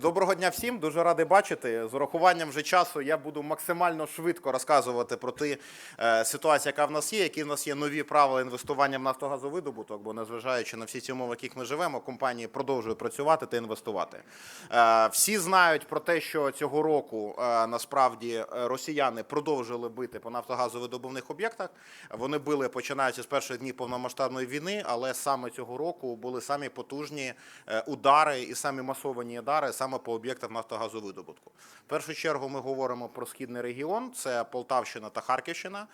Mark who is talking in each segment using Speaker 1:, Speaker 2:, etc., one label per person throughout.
Speaker 1: Доброго дня всім, дуже радий бачити. З урахуванням вже часу я буду максимально швидко розказувати про ті е, ситуації, яка в нас є, які в нас є нові правила інвестування в нафтогазовидобуток, бо незважаючи на всі ці умови, в яких ми живемо, компанії продовжують працювати та інвестувати. Е, всі знають про те, що цього року е, насправді е, росіяни продовжили бити по нафтогазовидобувних об'єктах. Вони били починаючи з перших днів повномасштабної війни, але саме цього року були самі потужні е, удари і самі масовані удари саме по об'єктах нафтогазовидобутку. В першу чергу ми говоримо про східний регіон, це Полтавщина та Харківщина.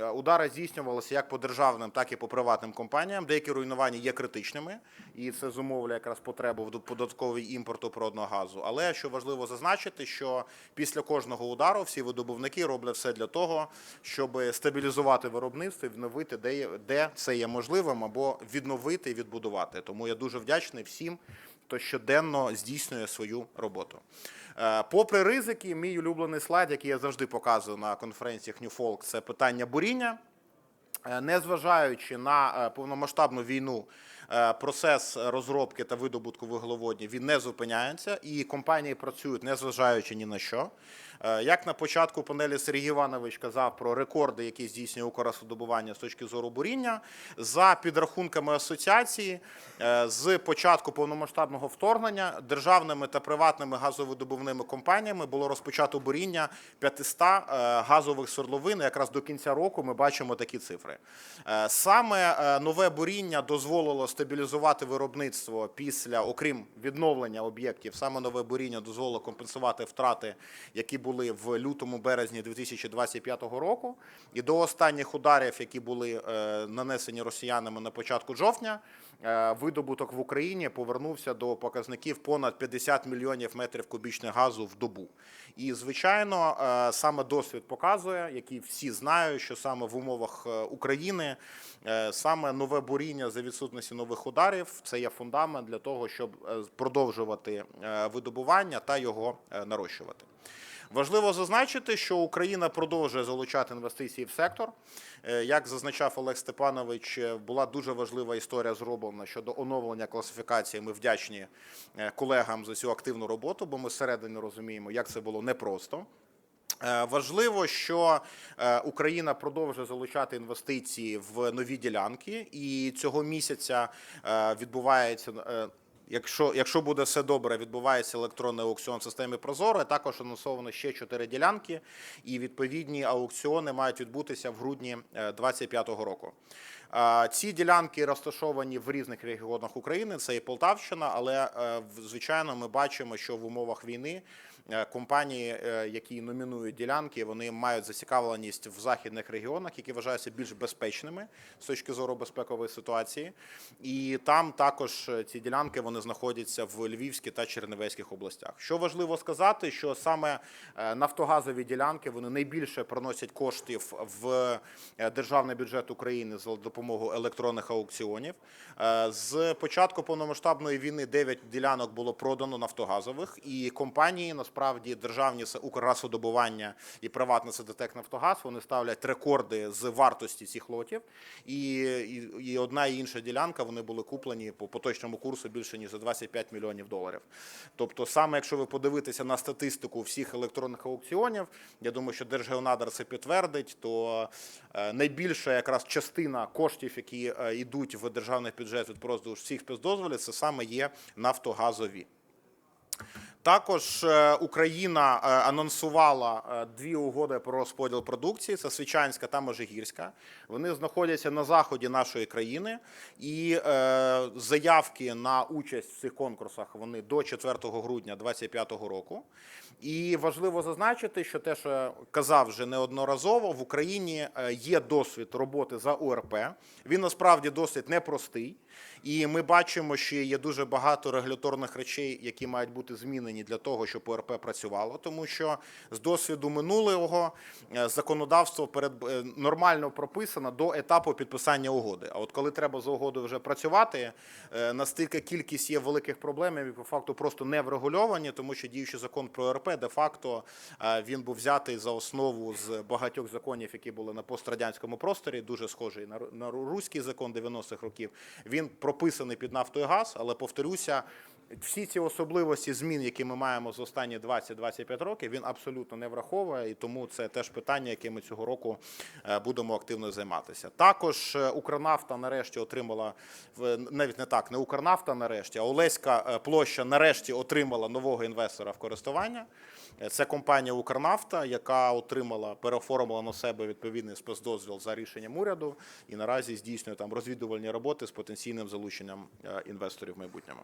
Speaker 1: Е, Удари здійснювалися як по державним, так і по приватним компаніям. Деякі руйнування є критичними, і це зумовлює якраз потребу в податковій імпорту природного газу. Але що важливо зазначити, що після кожного удару всі видобувники роблять все для того, щоб стабілізувати виробництво і відновити, де, де це є можливим, або відновити і відбудувати. Тому я дуже вдячний всім, хто щоденно здійснює свою роботу. Е, Попри ризики, мій улюблений слайд, який я завжди показую на конференціях New Folk, це питання буріння. Е, Незважаючи на е, повномасштабну війну, е, процес розробки та видобутку вуглеводнів він не зупиняється, і компанії працюють незважаючи ні на що. Як на початку панелі Сергій Іванович казав про рекорди, які здійснює Укргазвидобування з точки зору буріння, за підрахунками асоціації, з початку повномасштабного вторгнення державними та приватними газовидобувними компаніями було розпочато буріння 500 е, газових свердловин. Якраз до кінця року ми бачимо такі цифри. Е, Саме е, нове буріння дозволило стабілізувати виробництво після, окрім відновлення об'єктів, саме нове буріння дозволило компенсувати втрати, які були в лютому березні 2025 року. І до останніх ударів, які були е, нанесені росіянами на початку жовтня, видобуток в Україні повернувся до показників понад 50 мільйонів метрів кубічних газу в добу. І звичайно, е, саме досвід показує, який всі знають, що саме в умовах е, України е, саме нове буріння за відсутності нових ударів це є фундамент для того, щоб е, продовжувати е, видобування та його е, нарощувати. Важливо зазначити, що Україна продовжує залучати інвестиції в сектор. Е, Як зазначав Олег Степанович, е, була дуже важлива історія зроблена щодо оновлення класифікації. Ми вдячні е, колегам за цю активну роботу, бо ми зсередини розуміємо, як це було непросто. Важливо, що Україна продовжує залучати інвестиції в нові ділянки, і цього місяця відбувається. Якщо, якщо буде все добре, відбувається електронний аукціон в системі Прозоро. Також анонсовано ще чотири ділянки, і відповідні аукціони мають відбутися в грудні 2025 року. Е, Ці ділянки розташовані в різних регіонах України. Це і Полтавщина, але е, звичайно ми бачимо, що в умовах війни компанії, е, які номінують ділянки, вони мають зацікавленість в західних регіонах, які вважаються більш безпечними з точки зору безпекової ситуації. І там також е, ці ділянки вони знаходяться в Львівській та Чернівецьких областях. Що важливо сказати, що саме е, нафтогазові ділянки вони найбільше приносять коштів в е, державний бюджет України за допомогою електронних аукціонів. Е, З початку повномасштабної війни 9 ділянок було продано нафтогазових, і компанії насправді державні це Укргазвидобування і приватне СДТЕК Нафтогаз. Вони ставлять рекорди з вартості цих лотів. І, і, і одна і інша ділянка вони були куплені по поточному курсу більше ніж за 25 мільйонів доларів. Тобто, саме якщо ви подивитеся на статистику всіх електронних аукціонів, я думаю, що Держгеонадр це підтвердить, то е, найбільша якраз частина коштів, які е, йдуть в державний бюджет від продажу всіх спецдозволів, це саме є нафтогазові. Також е, Україна е, анонсувала е, дві угоди про розподіл продукції: це Свічанська та Межигірська. Вони знаходяться на заході нашої країни, і заявки на участь в цих конкурсах вони до 4 грудня 2025 року. І важливо зазначити, що те, що казав вже неодноразово, в Україні є досвід роботи за УРП. Він насправді досить непростий. І ми бачимо, що є дуже багато регуляторних речей, які мають бути змінені для того, щоб ОРП працювало. Тому що з досвіду минулого е, законодавство перед е, нормально прописано до етапу підписання угоди. А от коли треба за угодою вже працювати, е, настільки кількість є великих проблем, які по факту просто не врегульовані, тому що діючий закон про ОРП де-факто е, він був взятий за основу з багатьох законів, які були на пострадянському просторі, дуже схожий на на руський закон 90-х років. Він прописаний під нафту і газ, але повторюся, всі ці особливості змін, які ми маємо за останні 20-25 років, він абсолютно не враховує, і тому це теж питання, яке ми цього року е, будемо активно займатися. Також е, Укрнафта нарешті отримала навіть не так, не Укрнафта нарешті, а Олеська е, площа нарешті отримала нового інвестора в користування. Це компанія Укрнафта, яка отримала, переоформила на себе відповідний спецдозвіл за рішенням уряду і наразі здійснює там розвідувальні роботи з потенційним залученням інвесторів в майбутньому.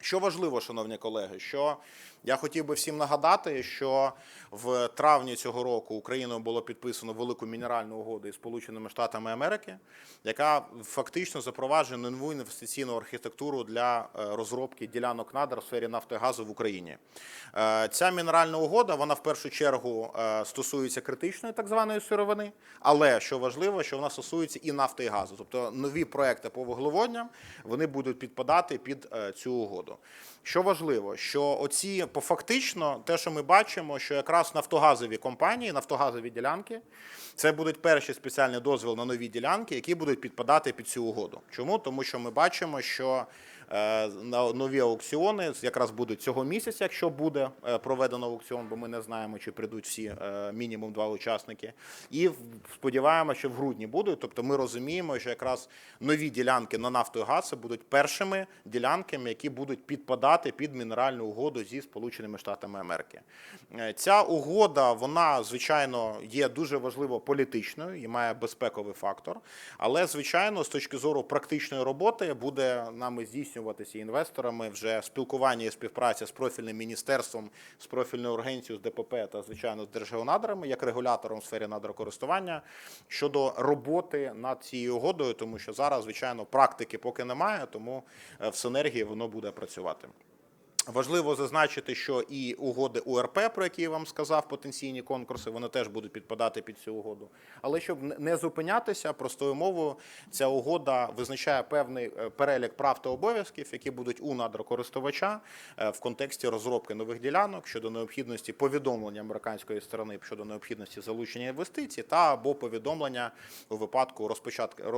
Speaker 1: Що важливо, шановні колеги, що я хотів би всім нагадати, що в травні цього року Україною було підписано велику мінеральну угоду із Сполученими Штатами Америки, яка фактично запроваджує нову інвестиційну архітектуру для е, розробки ділянок надр в сфері нафти і газу в Україні. Е, Ця мінеральна угода вона в першу чергу е, стосується критичної так званої сировини, але що важливо, що вона стосується і нафти і газу, тобто нові проекти по вуглеводням вони будуть підпадати під цю угоду. Що важливо, що оці по фактично, те, що ми бачимо, що якраз нафтогазові компанії, нафтогазові ділянки, це будуть перші спеціальні дозвіл на нові ділянки, які будуть підпадати під цю угоду. Чому? Тому що ми бачимо, що нові аукціони якраз будуть цього місяця, якщо буде е, проведено аукціон, бо ми не знаємо, чи прийдуть всі е, мінімум два учасники. І сподіваємося, що в грудні будуть. Тобто ми розуміємо, що якраз нові ділянки на нафту і газ будуть першими ділянками, які будуть підпадати під мінеральну угоду зі Сполученими Штатами Америки. Е, Ця угода, вона звичайно є дуже важливо політичною і має безпековий фактор. Але звичайно, з точки зору практичної роботи буде нами здійснюватися інвесторами вже спілкування і співпраця з профільним міністерством, з профільною агенцією, з ДПП та звичайно з Держгеонадрами як регулятором в сфері надрокористування щодо роботи над цією угодою, тому що зараз, звичайно, практики поки немає, тому е, в синергії воно буде працювати. Важливо зазначити, що і угоди УРП, про які я вам сказав, потенційні конкурси, вони теж будуть підпадати під цю угоду. Але щоб не- зупинятися, простою мовою, ця угода визначає певний е, перелік прав та обов'язків, які будуть у надрокористувача е, в контексті розробки нових ділянок щодо необхідності повідомлення американської сторони щодо необхідності залучення інвестицій та або повідомлення у випадку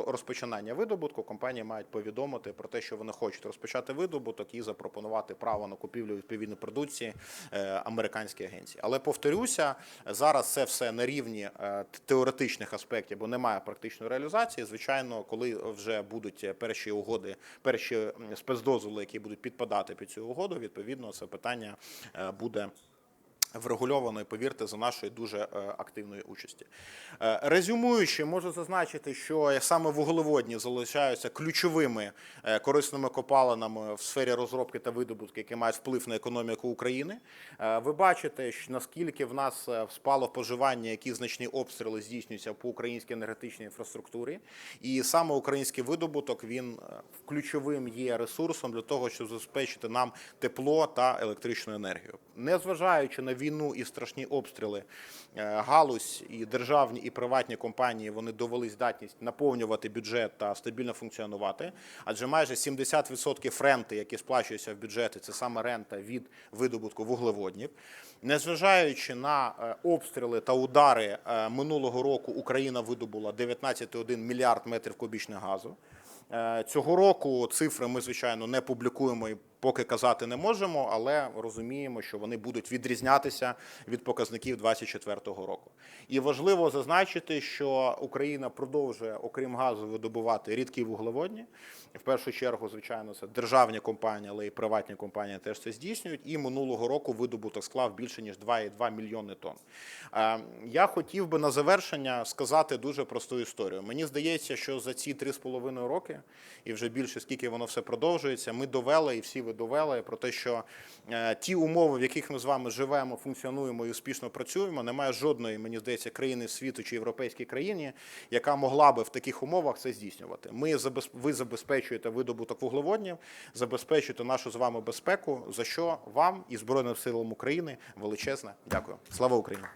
Speaker 1: розпочинання видобутку. Компанії мають повідомити про те, що вони хочуть розпочати видобуток і запропонувати право на купівлю відповідної продукції е, американській агенції. Але повторюся, зараз це все на рівні е, теоретичних аспектів, бо немає практичної реалізації. Звичайно, коли вже будуть перші угоди, перші спецдозволи, які будуть підпадати під цю угоду, відповідно, це питання е, буде врегульовано, і повірте, за нашої дуже е, активної участі. Е, Резюмуючи, можу зазначити, що саме вуглеводні залишаються ключовими е, корисними копалинами в сфері розробки та видобутку, які мають вплив на економіку України. Ви бачите, наскільки в нас спало споживання, які значні обстріли здійснюються по українській енергетичній інфраструктурі, і саме український видобуток він ключовим є ресурсом для того, щоб забезпечити нам тепло та електричну енергію. Незважаючи на війну і страшні обстріли, е, галузь і державні і приватні компанії вони довели здатність наповнювати бюджет та стабільно функціонувати. Адже майже 70% ренти, які сплачуються в бюджети, це саме рента від видобутку вуглеводнів. Незважаючи на е, обстріли та удари е, минулого року, Україна видобула 19,1 мільярд метрів кубічних газу. Цього року цифри ми, звичайно, не публікуємо і поки казати не можемо, але розуміємо, що вони будуть відрізнятися від показників 2024 року. І важливо зазначити, що Україна продовжує, окрім газу, видобувати рідкі вуглеводні. В першу чергу, звичайно, це державні компанії, але і приватні компанії теж це здійснюють. І минулого року видобуток склав більше ніж 2,2 мільйони тонн. Е, Я хотів би на завершення сказати дуже просту історію. Мені здається, що за ці 3,5 роки, і вже більше скільки воно все продовжується, ми довели, і всі ви довели про те, що е, ті умови, в яких ми з вами живемо, функціонуємо і успішно працюємо, немає жодної, мені здається, країни світу чи європейській країні, яка могла би в таких умовах це здійснювати. Ми ви забезпечуєте видобуток вуглеводнів, забезпечуєте нашу з вами безпеку, за що вам і Збройним силам України величезне дякую. Слава Україні!